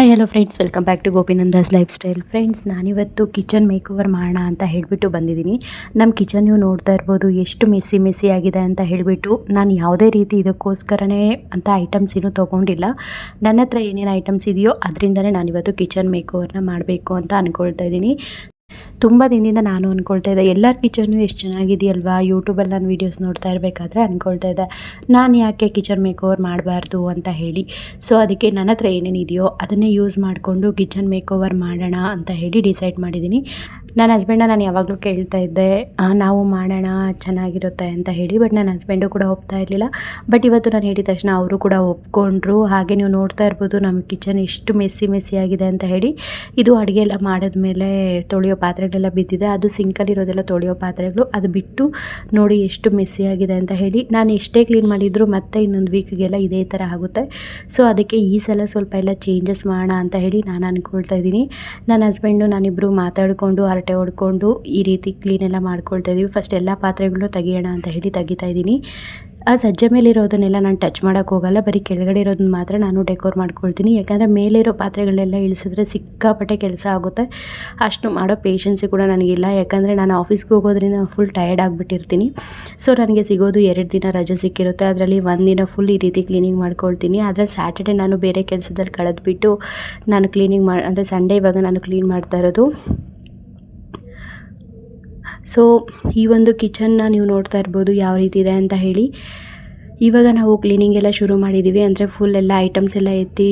Hi hello friends welcome back to Gopinandas lifestyle friends ನಾನಿವತ್ತು kitchen make over ಮಾಡೋಣ ಅಂತ ಹೇಳಿಬಿಟ್ಟು ಬಂದಿದ್ದೀನಿ. ನಮ್ಮ ಕಿಚನ್ ನೀವು ನೋಡ್ತಾ ಇರ್ಬೋದು ಎಷ್ಟು ಮೆಸ್ಸಿ ಮೆಸ್ಸಿ ಆಗಿದೆ ಅಂತ ಹೇಳಿಬಿಟ್ಟು ನಾನು ಯಾವುದೇ ರೀತಿ ಇದಕ್ಕೋಸ್ಕರನೇ ಅಂತ ಐಟಮ್ಸ್ ಏನೂ ತೊಗೊಂಡಿಲ್ಲ. ನನ್ನ ಹತ್ರ ಏನೇನು ಐಟಮ್ಸ್ ಇದೆಯೋ ಅದರಿಂದನೇ ನಾನಿವತ್ತು ಕಿಚನ್ ಮೇಕ್ ಓವರ್ನ ಮಾಡಬೇಕು ಅಂತ ಅಂದ್ಕೊಳ್ತಾ ಇದ್ದೀನಿ. ತುಂಬ ದಿನದಿಂದ ನಾನು ಅಂದ್ಕೊಳ್ತಾ ಇದ್ದೆ ಎಲ್ಲರ ಕಿಚನ್ನು ಎಷ್ಟು ಚೆನ್ನಾಗಿದೆಯಲ್ವಾ? ಯೂಟ್ಯೂಬಲ್ಲಿ ನಾನು ವೀಡಿಯೋಸ್ ನೋಡ್ತಾ ಇರಬೇಕಾದ್ರೆ ಅಂದ್ಕೊಳ್ತಾ ಇದ್ದೆ, ನಾನು ಯಾಕೆ ಕಿಚನ್ ಮೇಕ್ ಓವರ್ ಮಾಡಬಾರ್ದು ಅಂತ ಹೇಳಿ. ಸೊ ಅದಕ್ಕೆ ನನ್ನ ಹತ್ರ ಏನೇನಿದೆಯೋ ಅದನ್ನೇ ಯೂಸ್ ಮಾಡಿಕೊಂಡು ಕಿಚನ್ ಮೇಕ್ ಓವರ್ ಮಾಡೋಣ ಅಂತ ಹೇಳಿ ಡಿಸೈಡ್ ಮಾಡಿದ್ದೀನಿ. ನನ್ನ ಹಸ್ಬೆಂಡನ್ನ ನಾನು ಯಾವಾಗಲೂ ಕೇಳ್ತಾ ಇದ್ದೆ ನಾವು ಮಾಡೋಣ, ಚೆನ್ನಾಗಿರುತ್ತೆ ಅಂತ ಹೇಳಿ ಬಟ್ ನನ್ನ ಹಸ್ಬೆಂಡು ಕೂಡ ಒಪ್ತಾ ಇರಲಿಲ್ಲ. ಬಟ್ ಇವತ್ತು ನಾನು ಹೇಳಿದ ತಕ್ಷಣ ಅವರು ಕೂಡ ಒಪ್ಕೊಂಡ್ರು. ಹಾಗೆ ನೀವು ನೋಡ್ತಾ ಇರ್ಬೋದು, ನಮ್ಮ ಕಿಚನ್ ಎಷ್ಟು ಮೆಸ್ಸಿ ಮೆಸ್ಸಿ ಆಗಿದೆ ಅಂತ ಹೇಳಿ, ಇದು ಅಡುಗೆ ಎಲ್ಲ ಮಾಡಿದ್ಮೇಲೆ ತೊಳೆಯೋ ಪಾತ್ರೆಗಳೆಲ್ಲ ಬಿದ್ದಿದೆ. ಅದು ಸಿಂಕಲ್ಲಿರೋದೆಲ್ಲ ತೊಳೆಯೋ ಪಾತ್ರೆಗಳು. ಅದು ಬಿಟ್ಟು ನೋಡಿ ಎಷ್ಟು ಮೆಸ್ಸಿ ಆಗಿದೆ ಅಂತ ಹೇಳಿ, ನಾನು ಎಷ್ಟೇ ಕ್ಲೀನ್ ಮಾಡಿದ್ರು ಮತ್ತೆ ಇನ್ನೊಂದು ವೀಕ್ಗೆಲ್ಲ ಇದೇ ಥರ ಆಗುತ್ತೆ. ಸೊ ಅದಕ್ಕೆ ಈ ಸಲ ಸ್ವಲ್ಪ ಎಲ್ಲ ಚೇಂಜಸ್ ಮಾಡೋಣ ಅಂತ ಹೇಳಿ ನಾನು ಅಂದ್ಕೊಳ್ತಾ ಇದ್ದೀನಿ. ನನ್ನ ಹಸ್ಬೆಂಡು ನಾನಿಬ್ಬರು ಮಾತಾಡಿಕೊಂಡು ಹರಟೆ ಹೊಡ್ಕೊಂಡು ಈ ರೀತಿ ಕ್ಲೀನ್ ಎಲ್ಲ ಮಾಡ್ಕೊಳ್ತಾ ಇದ್ದೀವಿ ಫಸ್ಟ್ ಎಲ್ಲ ಪಾತ್ರೆಗಳು ತೆಗಿಯೋಣ ಅಂತ ಹೇಳಿ ತೆಗಿತಾ ಇದ್ದೀನಿ ಆ ಸಜ್ಜೆ ಮೇಲಿರೋದನ್ನೆಲ್ಲ ನಾನು ಟಚ್ ಮಾಡೋಕ್ಕೆ ಹೋಗಲ್ಲ, ಬರೀ ಕೆಳಗಡೆ ಇರೋದನ್ನ ಮಾತ್ರ ನಾನು ಡೆಕೋರ್ ಮಾಡ್ಕೊಳ್ತೀನಿ. ಯಾಕಂದರೆ ಮೇಲಿರೋ ಪಾತ್ರೆಗಳನ್ನೆಲ್ಲ ಇಳಿಸಿದ್ರೆ ಸಿಕ್ಕಾಪಟ್ಟೆ ಕೆಲಸ ಆಗುತ್ತೆ. ಅಷ್ಟು ಮಾಡೋ ಪೇಷನ್ಸಿ ಕೂಡ ನನಗಿಲ್ಲ. ಯಾಕಂದರೆ ನಾನು ಆಫೀಸ್ಗೆ ಹೋಗೋದ್ರಿಂದ ಫುಲ್ ಟಯರ್ಡ್ ಆಗಿಬಿಟ್ಟಿರ್ತೀನಿ. ಸೊ ನನಗೆ ಸಿಗೋದು ಎರಡು ದಿನ ರಜೆ ಸಿಕ್ಕಿರುತ್ತೆ. ಅದರಲ್ಲಿ ಒಂದು ದಿನ ಫುಲ್ ಈ ರೀತಿ ಕ್ಲೀನಿಂಗ್ ಮಾಡ್ಕೊಳ್ತೀನಿ. ಆದರೆ ಸ್ಯಾಟರ್ಡೆ ನಾನು ಬೇರೆ ಕೆಲಸದಲ್ಲಿ ಕಳೆದ್ಬಿಟ್ಟು ನಾನು ಕ್ಲೀನಿಂಗ್ ಮಾಡಿ ಅಂದರೆ ಸಂಡೇ ಇವಾಗ ನಾನು ಕ್ಲೀನ್ ಮಾಡ್ತಾ ಇರೋದು. ಸೊ ಈ ಒಂದು ಕಿಚನ್ನ ನೀವು ನೋಡ್ತಾ ಇರ್ಬೋದು ಯಾವ ರೀತಿ ಇದೆ ಅಂತ ಹೇಳಿ. ಇವಾಗ ನಾವು ಕ್ಲೀನಿಂಗ್ ಎಲ್ಲ ಶುರು ಮಾಡಿದ್ದೀವಿ ಅಂದರೆ ಫುಲ್ ಎಲ್ಲ ಐಟಮ್ಸ್ ಎಲ್ಲ ಎತ್ತಿ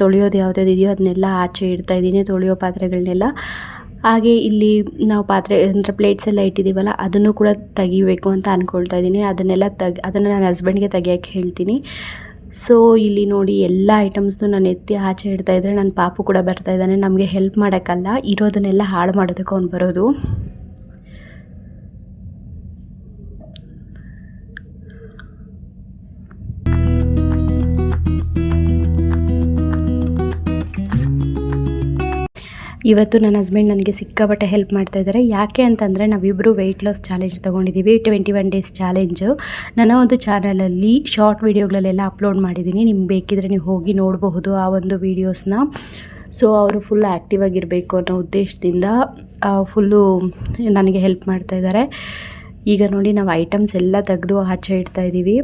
ತೊಳೆಯೋದು ಯಾವುದ್ಯಾವ್ದು ಇದೆಯೋ ಅದನ್ನೆಲ್ಲ ಆಚೆ ಇಡ್ತಾ ಇದ್ದೀನಿ, ತೊಳೆಯೋ ಪಾತ್ರೆಗಳನ್ನೆಲ್ಲ ಹಾಗೆ ಇಲ್ಲಿ ನಾವು ಪಾತ್ರೆ, ಅಂದರೆ ಪ್ಲೇಟ್ಸ್ ಎಲ್ಲ ಇಟ್ಟಿದ್ದೀವಲ್ಲ ಅದನ್ನು ಕೂಡ ತೆಗಿಬೇಕು ಅಂತ ಅಂದ್ಕೊಳ್ತಾ ಇದ್ದೀನಿ. ಅದನ್ನೆಲ್ಲ ತೆಗಿ, ಅದನ್ನು ನನ್ನ ಹಸ್ಬೆಂಡ್ಗೆ ತೆಗಿಯೋಕ್ಕೆ ಹೇಳ್ತೀನಿ. ಸೊ ಇಲ್ಲಿ ನೋಡಿ ಎಲ್ಲ ಐಟಮ್ಸ್ನು ನಾನು ಎತ್ತಿ ಆಚೆ ಇಡ್ತಾ ಇದ್ದರೆ ನನ್ನ ಪಾಪು ಕೂಡ ಬರ್ತಾ ಇದ್ದಾನೆ. ನಮಗೆ ಹೆಲ್ಪ್ ಮಾಡೋಕ್ಕಲ್ಲ. ಇರೋದನ್ನೆಲ್ಲ ಹಾಳು ಮಾಡೋದಕ್ಕೆ ಅವ್ನು ಬರೋದು. ಇವತ್ತು ನನ್ನ ಹಸ್ಬೆಂಡ್ ನನಗೆ ಸಿಕ್ಕಾಪಟ್ಟೆ ಹೆಲ್ಪ್ ಮಾಡ್ತಾ ಇದ್ದಾರೆ. ಯಾಕೆ ಅಂತಂದರೆ ನಾವಿಬ್ಬರು ವೆಯ್ಟ್ ಲಾಸ್ ಚಾಲೆಂಜ್ ತೊಗೊಂಡಿದ್ದೀವಿ ಟ್ವೆಂಟಿ ಒನ್ ಡೇಸ್ ಚಾಲೆಂಜು ನನ್ನ ಒಂದು ಚಾನಲಲ್ಲಿ ಶಾರ್ಟ್ ವೀಡಿಯೋಗಳಲ್ಲೆಲ್ಲ ಅಪ್ಲೋಡ್ ಮಾಡಿದ್ದೀನಿ ನಿಮ್ಗೆ ಬೇಕಿದ್ರೆ ನೀವು ಹೋಗಿ ನೋಡಬಹುದು ಆ ಒಂದು ವೀಡಿಯೋಸ್ನ ಸೊ ಅವರು ಫುಲ್ ಆ್ಯಕ್ಟಿವ್ ಆಗಿರಬೇಕು ಅನ್ನೋ ಉದ್ದೇಶದಿಂದ ಫುಲ್ಲು ನನಗೆ ಹೆಲ್ಪ್ ಮಾಡ್ತಾ ಇದ್ದಾರೆ. ಈಗ ನೋಡಿ, ನಾವು ಐಟಮ್ಸ್ ಎಲ್ಲ ತೆಗೆದು ಆಚೆ ಇಡ್ತಾ ಇದ್ದೀವಿ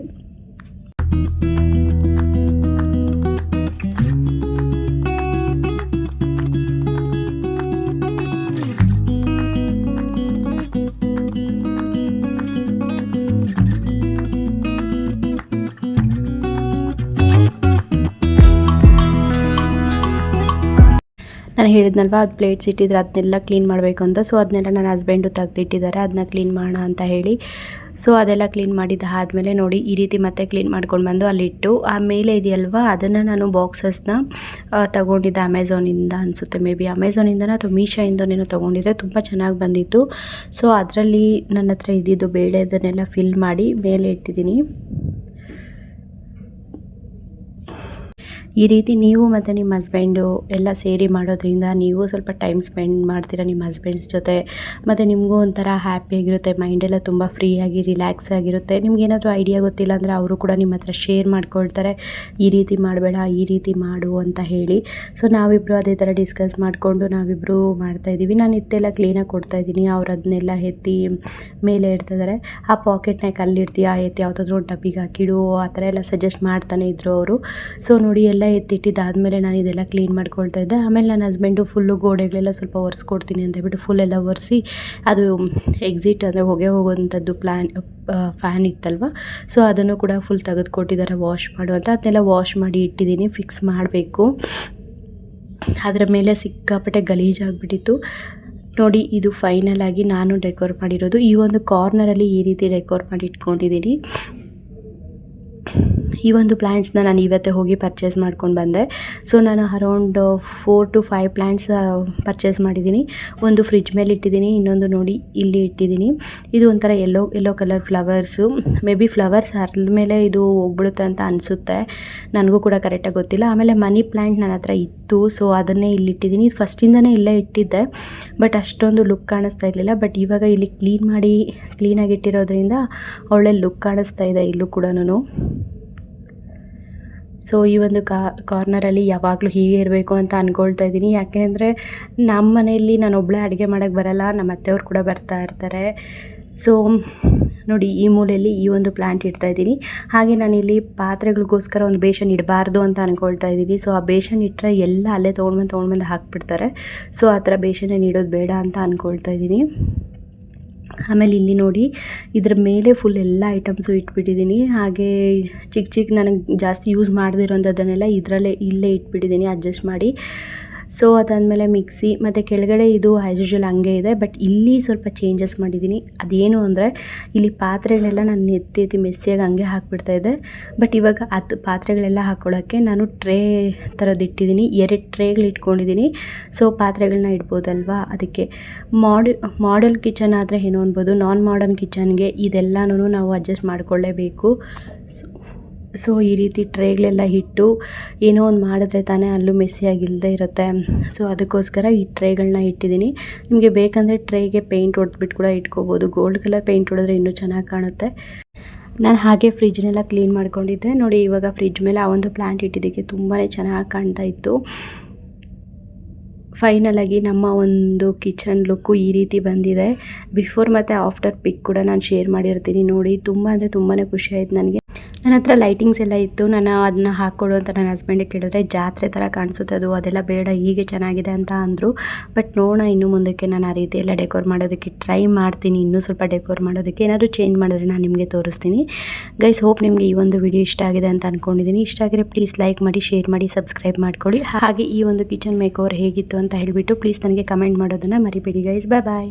ನಾನು ಹೇಳಿದ್ನಲ್ವ, ಅದು ಪ್ಲೇಟ್ಸ್ ಇಟ್ಟಿದ್ರೆ ಅದನ್ನೆಲ್ಲ ಕ್ಲೀನ್ ಮಾಡಬೇಕು ಅಂತ. ಸೊ ಅದನ್ನೆಲ್ಲ ನನ್ನ ಹಸ್ಬೆಂಡು ತೆಗೆದಿಟ್ಟಿದ್ದಾರೆ ಅದನ್ನ ಕ್ಲೀನ್ ಮಾಡೋಣ ಅಂತ ಹೇಳಿ. ಸೊ ಅದೆಲ್ಲ ಕ್ಲೀನ್ ಮಾಡಿದ್ದು ಆದಮೇಲೆ ನೋಡಿ, ಈ ರೀತಿ ಮತ್ತೆ ಕ್ಲೀನ್ ಮಾಡ್ಕೊಂಡು ಬಂದು ಅಲ್ಲಿಟ್ಟು ಆ ಮೇಲೆ ಇದೆಯಲ್ವ, ಅದನ್ನು ನಾನು ಬಾಕ್ಸಸ್ನ ತಗೊಂಡಿದ್ದೆ ಅಮೆಝಾನಿಂದ ಅನಿಸುತ್ತೆ ಮೇ ಬಿ ಅಮೆಝಾನಿಂದನೋ ಅಥವಾ ಮೀಶೋಯಿಂದನೇನೋ ತೊಗೊಂಡಿದ್ದೆ, ತುಂಬ ಚೆನ್ನಾಗಿ ಬಂದಿತ್ತು. ಸೊ ಅದರಲ್ಲಿ ನನ್ನ ಹತ್ರ ಇದ್ದಿದ್ದು ಬೇಳೆ ಅದನ್ನೆಲ್ಲ ಫಿಲ್ ಮಾಡಿ, ಮೇಲೆ ಇಟ್ಟಿದ್ದೀನಿ. ಈ ರೀತಿ ನೀವು ಮತ್ತು ನಿಮ್ಮ ಹಸ್ಬೆಂಡು ಎಲ್ಲ ಸೇರಿ ಮಾಡೋದ್ರಿಂದ ನೀವು ಸ್ವಲ್ಪ ಟೈಮ್ ಸ್ಪೆಂಡ್ ಮಾಡ್ತೀರಾ ನಿಮ್ಮ ಹಸ್ಬೆಂಡ್ಸ್ ಜೊತೆ. ಮತ್ತು ನಿಮಗೂ ಒಂಥರ ಹ್ಯಾಪಿಯಾಗಿರುತ್ತೆ ಮೈಂಡೆಲ್ಲ ತುಂಬ ಫ್ರೀಯಾಗಿ ರಿಲ್ಯಾಕ್ಸ್ ಆಗಿರುತ್ತೆ. ನಿಮ್ಗೇನಾದರೂ ಐಡಿಯಾ ಗೊತ್ತಿಲ್ಲ ಅಂದರೆ ಅವರು ಕೂಡ ನಿಮ್ಮ ಹತ್ರ ಶೇರ್ ಮಾಡ್ಕೊಳ್ತಾರೆ. ಈ ರೀತಿ ಮಾಡಬೇಡ, ಈ ರೀತಿ ಮಾಡು ಅಂತ ಹೇಳಿ. ಸೊ ನಾವಿಬ್ಬರು ಅದೇ ಥರ ಡಿಸ್ಕಸ್ ಮಾಡಿಕೊಂಡು ನಾವಿಬ್ಬರು ಮಾಡ್ತಾಯಿದ್ದೀವಿ ನಾನು ಇತ್ತೆಲ್ಲ ಕ್ಲೀನಾಗಿ ಕೊಡ್ತಾಯಿದ್ದೀನಿ ಅವ್ರು ಅದನ್ನೆಲ್ಲ ಎತ್ತಿ ಮೇಲೆ ಇಡ್ತಿದ್ದಾರೆ ಆ ಪಾಕೆಟ್ನಾಗ ಕಲ್ಲಿಡ್ತೀಯಾ ಎತ್ತಿ ಯಾವುದಾದ್ರೂ ಒಂದು ಡಬ್ಬಿಗೆ ಹಾಕಿಡು, ಆ ಥರ ಎಲ್ಲ ಸಜೆಸ್ಟ್ ಮಾಡ್ತಾನೆ ಇದ್ರು ಅವರು. ಸೊ ನೋಡಿ ಎಲ್ಲ ಎತ್ತಿಟ್ಟಿದ್ದಾದಮೇಲೆ ನಾನು ಇದೆಲ್ಲ ಕ್ಲೀನ್ ಮಾಡ್ಕೊಳ್ತಾ ಇದ್ದೆ. ಆಮೇಲೆ ನನ್ನ ಹಸ್ಬೆಂಡು ಫುಲ್ಲು ಗೋಡೆಗಳೆಲ್ಲ ಸ್ವಲ್ಪ ಒರೆಸ್ಕೊಡ್ತೀನಿ ಅಂತ ಹೇಳ್ಬಿಟ್ಟು ಫುಲ್ ಎಲ್ಲ ಒರೆಸಿ ಅದು ಎಕ್ಸಿಟ್ ಅಂದರೆ ಹೊಗೆ ಹೋಗೋವಂಥದ್ದು ಪ್ಲ್ಯಾನ್ ಫ್ಯಾನ್ ಇತ್ತಲ್ವ? ಸೊ ಅದನ್ನು ಕೂಡ ಫುಲ್ ತೆಗೆದುಕೊಟ್ಟಿದ್ದಾರೆ ವಾಶ್ ಮಾಡುವಂಥ ಅದನ್ನೆಲ್ಲ ವಾಶ್ ಮಾಡಿ ಇಟ್ಟಿದ್ದೀನಿ ಫಿಕ್ಸ್ ಮಾಡಬೇಕು. ಅದರ ಮೇಲೆ ಸಿಕ್ಕಾಪಟ್ಟೆ ಗಲೀಜಾಗ್ಬಿಟ್ಟಿತ್ತು ನೋಡಿ, ಇದು ಫೈನಲ್ ಆಗಿ ನಾನು ಡೆಕೋರ್ ಮಾಡಿರೋದು. ಈ ಒಂದು ಕಾರ್ನರಲ್ಲಿ ಈ ರೀತಿ ಡೆಕೋರ್ ಮಾಡಿ ಇಟ್ಕೊಂಡಿದ್ದೀನಿ. ಈ ಒಂದು ಪ್ಲ್ಯಾಂಟ್ಸ್ನ ನಾನು ಇವತ್ತೇ ಹೋಗಿ ಪರ್ಚೇಸ್ ಮಾಡ್ಕೊಂಡು ಬಂದೆ. ಸೊ, ನಾನು around four to five plants purchase ಮಾಡಿದ್ದೀನಿ. ಒಂದು ಫ್ರಿಜ್ ಮೇಲೆ ಇಟ್ಟಿದ್ದೀನಿ, ಇನ್ನೊಂದು ನೋಡಿ ಇಲ್ಲಿ ಇಟ್ಟಿದ್ದೀನಿ. ಇದು ಒಂಥರ yellow yellow colour flowers. Maybe flowers ಹರಿದ ಮೇಲೆ ಇದು ಹೋಗ್ಬಿಡುತ್ತೆ ಅಂತ ಅನಿಸುತ್ತೆ. ನನಗೂ ಕೂಡ ಕರೆಕ್ಟಾಗಿ ಗೊತ್ತಿಲ್ಲ. ಆಮೇಲೆ ಮನಿ ಪ್ಲ್ಯಾಂಟ್ ನನ್ನ ಹತ್ರ ಇತ್ತು, ಸೊ ಅದನ್ನೇ ಇಲ್ಲಿ ಇಟ್ಟಿದ್ದೀನಿ. ಫಸ್ಟಿಂದನೇ ಇಲ್ಲೇ ಇಟ್ಟಿದ್ದೆ. ಬಟ್ ಅಷ್ಟೊಂದು ಲುಕ್ ಕಾಣಿಸ್ತಾ ಇರಲಿಲ್ಲ. ಬಟ್ ಇವಾಗ ಇಲ್ಲಿ ಕ್ಲೀನ್ ಮಾಡಿ ಕ್ಲೀನಾಗಿ ಇಟ್ಟಿರೋದ್ರಿಂದ ಒಳ್ಳೆ ಲುಕ್ ಕಾಣಿಸ್ತಾ ಇದೆ ಇಲ್ಲೂ ಕೂಡ ಸೊ ಈ ಒಂದು ಕಾರ್ನರಲ್ಲಿ ಯಾವಾಗಲೂ ಹೀಗೆ ಇರಬೇಕು ಅಂತ ಅಂದ್ಕೊಳ್ತಾ ಇದ್ದೀನಿ. ಯಾಕೆಂದರೆ ನಮ್ಮ ಮನೆಯಲ್ಲಿ ನಾನು ಒಬ್ಬಳೇ ಅಡುಗೆ ಮಾಡೋಕ್ಕೆ ಬರಲ್ಲ ನಮ್ಮ ಅತ್ತೆಯವ್ರು ಕೂಡ ಬರ್ತಾ ಇರ್ತಾರೆ. ಸೊ ನೋಡಿ, ಈ ಮೂಲೆಯಲ್ಲಿ ಈ ಒಂದು ಪ್ಲ್ಯಾಂಟ್ ಇಡ್ತಾ ಇದ್ದೀನಿ. ಹಾಗೆ ನಾನಿಲ್ಲಿ ಪಾತ್ರೆಗಳಿಗೋಸ್ಕರ ಒಂದು ಬೇಷನ್ ಇಡಬಾರ್ದು ಅಂತ ಅಂದ್ಕೊಳ್ತಾ ಇದ್ದೀನಿ. ಸೊ ಆ ಬೇಷನ್ ಇಟ್ಟರೆ ಎಲ್ಲ ಅಲ್ಲೇ ತೊಗೊಂಡ್ಬಂದು ತೊಗೊಂಡ್ಬಂದು ಹಾಕ್ಬಿಡ್ತಾರೆ. ಸೊ ಆ ಥರ ಬೇಷನ್ ಇಡೋದು ಬೇಡ ಅಂತ ಅಂದ್ಕೊಳ್ತಾ ಇದ್ದೀನಿ. ಆಮೇಲೆ ಇಲ್ಲಿ ನೋಡಿ, ಇದ್ರ ಮೇಲೆ ಫುಲ್ ಎಲ್ಲ ಐಟಮ್ಸು ಇಟ್ಬಿಟ್ಟಿದ್ದೀನಿ ಹಾಗೆ ಚಿಕ್ಕ ಚಿಕ್ಕ ನನಗೆ ಜಾಸ್ತಿ ಯೂಸ್ ಮಾಡದೇ ಇರೋಂಥದ್ದನ್ನೆಲ್ಲ ಇದರಲ್ಲೇ ಇಲ್ಲೇ ಇಟ್ಬಿಟ್ಟಿದ್ದೀನಿ ಅಡ್ಜಸ್ಟ್ ಮಾಡಿ. ಸೊ ಅದಾದಮೇಲೆ ಮಿಕ್ಸಿ, ಮತ್ತು ಕೆಳಗಡೆ ಇದು ಆ್ಯಸ್ ಯೂಶ್ವಲ್ ಹಂಗೆ ಇದೆ ಬಟ್ ಇಲ್ಲಿ ಸ್ವಲ್ಪ ಚೇಂಜಸ್ ಮಾಡಿದ್ದೀನಿ. ಅದೇನು ಅಂದರೆ, ಇಲ್ಲಿ ಪಾತ್ರೆಗಳೆಲ್ಲ ನಾನು ಎತ್ತಿ ಎತ್ತಿ ಮೆಸ್ಸಿಯಾಗಿ ಹಂಗೆ ಹಾಕ್ಬಿಡ್ತಾ ಇದ್ದೆ. ಬಟ್ ಇವಾಗ ಅದು ಪಾತ್ರೆಗಳೆಲ್ಲ ಹಾಕ್ಕೊಳ್ಳೋಕ್ಕೆ ನಾನು ಟ್ರೇ ಥರದ್ದು ಇಟ್ಟಿದ್ದೀನಿ. ಎರಡು ಟ್ರೇಗಳು ಇಟ್ಕೊಂಡಿದ್ದೀನಿ. ಸೊ ಪಾತ್ರೆಗಳನ್ನ ಇಡ್ಬೋದಲ್ವಾ? ಅದಕ್ಕೆ ಮಾಡಲ್ ಮಾಡೆಲ್ ಕಿಚನ್ ಆದರೆ ಏನು ಅನ್ಬೋದು. ನಾನ್ ಮಾಡರ್ನ್ ಕಿಚನ್ಗೆ ಇದೆಲ್ಲನೂ ನಾವು ಅಡ್ಜಸ್ಟ್ ಮಾಡಿಕೊಳ್ಳೇಬೇಕು. ಸೊ ಈ ರೀತಿ ಟ್ರೇಗಳೆಲ್ಲ ಇಟ್ಟು ಏನೋ ಒಂದು ಮಾಡಿದ್ರೆ ತಾನೇ ಅಲ್ಲೂ ಮೆಸ್ಸಿಯಾಗಿಲ್ಲದೆ ಇರುತ್ತೆ. ಸೊ, ಅದಕ್ಕೋಸ್ಕರ ಈ ಟ್ರೇಗಳನ್ನ ಇಟ್ಟಿದ್ದೀನಿ. ನಿಮಗೆ ಬೇಕಂದರೆ ಟ್ರೇಗೆ ಪೇಂಟ್ ಹೊಡೆದ್ಬಿಟ್ಟು ಕೂಡ ಇಟ್ಕೋಬೋದು. ಗೋಲ್ಡ್ ಕಲರ್ ಪೇಂಟ್ ಹೊಡೆದ್ರೆ ಇನ್ನೂ ಚೆನ್ನಾಗಿ ಕಾಣುತ್ತೆ. ನಾನು ಹಾಗೆ ಫ್ರಿಜ್ನೆಲ್ಲ ಕ್ಲೀನ್ ಮಾಡ್ಕೊಂಡಿದ್ದೆ. ನೋಡಿ, ಇವಾಗ ಫ್ರಿಜ್ ಮೇಲೆ ಆ ಒಂದು ಪ್ಲ್ಯಾಂಟ್ ಇಟ್ಟಿದ್ದಕ್ಕೆ ತುಂಬಾ ಚೆನ್ನಾಗಿ ಕಾಣ್ತಾ ಇತ್ತು. ಫೈನಲಾಗಿ ನಮ್ಮ ಒಂದು ಕಿಚನ್ ಲುಕ್ಕು ಈ ರೀತಿ ಬಂದಿದೆ. ಬಿಫೋರ್ ಮತ್ತು ಆಫ್ಟರ್ ಪಿಕ್ ಕೂಡ ನಾನು ಶೇರ್ ಮಾಡಿರ್ತೀನಿ. ನೋಡಿ, ತುಂಬ ಅಂದರೆ ತುಂಬಾ ಖುಷಿ ಆಯ್ತು ನನಗೆ. ನನ್ನ ಹತ್ರ ಲೈಟಿಂಗ್ಸ್ ಎಲ್ಲ ಇತ್ತು ನಾನು ಅದನ್ನ ಹಾಕ್ಕೊಡು ಅಂತ ನನ್ನ ಹಸ್ಬೆಂಡಿಗೆ ಕೇಳಿದ್ರೆ, ಜಾತ್ರೆ ಥರ ಕಾಣಿಸುತ್ತೆ ಅದು, ಅದೆಲ್ಲ ಬೇಡ, ಹೀಗೆ ಚೆನ್ನಾಗಿದೆ ಅಂತ ಅಂದರು. ಬಟ್ ನೋಡೋಣ ಇನ್ನು ಮುಂದಕ್ಕೆ ನಾನು ಆ ರೀತಿ ಎಲ್ಲ ಡೆಕೋರ್ ಮಾಡೋದಕ್ಕೆ ಟ್ರೈ ಮಾಡ್ತೀನಿ. ಇನ್ನೂ ಸ್ವಲ್ಪ ಡೆಕೋರ್ ಮಾಡೋದಕ್ಕೆ ಏನಾದರೂ ಚೇಂಜ್ ಮಾಡಿದ್ರೆ ನಾನು ನಿಮಗೆ ತೋರಿಸ್ತೀನಿ. ಗೈಸ್ ಹೋಪ್ ನಿಮಗೆ ಈ ಒಂದು ವಿಡಿಯೋ ಇಷ್ಟ ಆಗಿದೆ ಅಂತ ಅಂದ್ಕೊಂಡಿದ್ದೀನಿ ಇಷ್ಟ ಆಗಿದ್ರೆ ಪ್ಲೀಸ್ ಲೈಕ್ ಮಾಡಿ ಶೇರ್ ಮಾಡಿ ಸಬ್ಸ್ಕ್ರೈಬ್ ಮಾಡ್ಕೊಳ್ಳಿ. ಹಾಗೆ ಈ ಒಂದು ಕಿಚನ್ ಮೇಕ್ ಹೇಗಿತ್ತು ಅಂತ ಹೇಳಿಬಿಟ್ಟು ಪ್ಲೀಸ್ ನನಗೆ ಕಮೆಂಟ್ ಮಾಡೋದನ್ನು ಮರಿಬೇಡಿ ಗೈಸ್ ಬಾಯ್ ಬಾಯ್